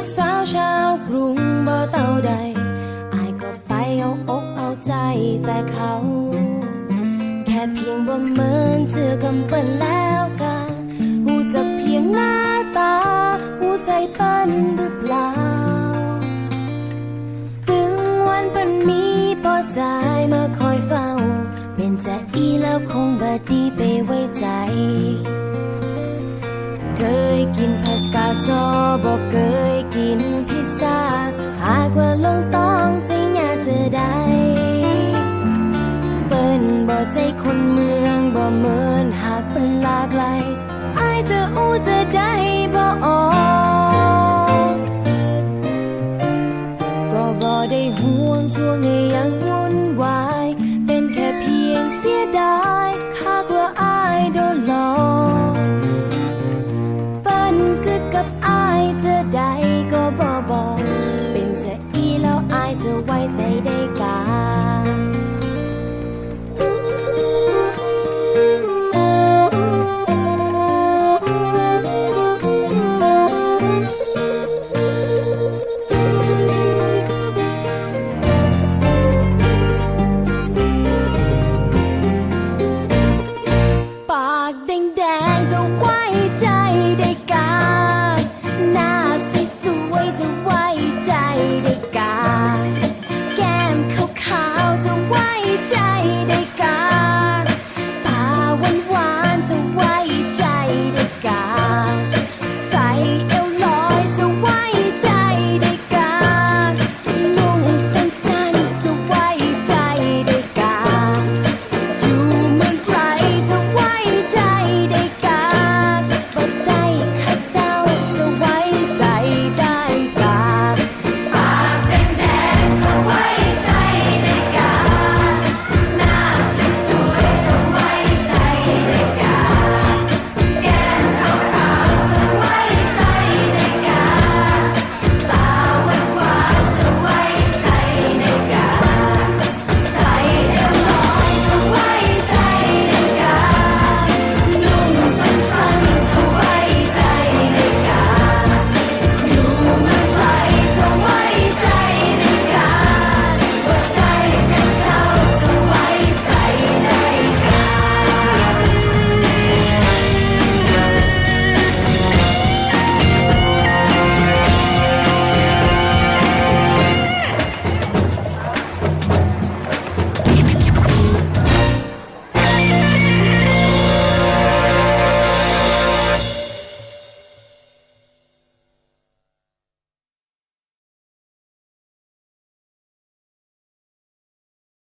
ากสาวชาวกรุงบ่เต่าใดอายก็ไปเอาอกเอาใจแต่เขา แค่เพียงบ่เหมือนเจอกำเปิ้นแล้วกันหูจะเพียงหน้าตาหูใจเปิ้นหรือเปล่า ถึงวันเปิ้นมีปอใจายมาคอยเฝ้า เป็นจะอีแล้วคงบ่ดีไปไว้ใจเคยกินผักกาดจอบอกเคย เหมือนหากเป็นหลากหลายอจะอู้จะได้ jumping down.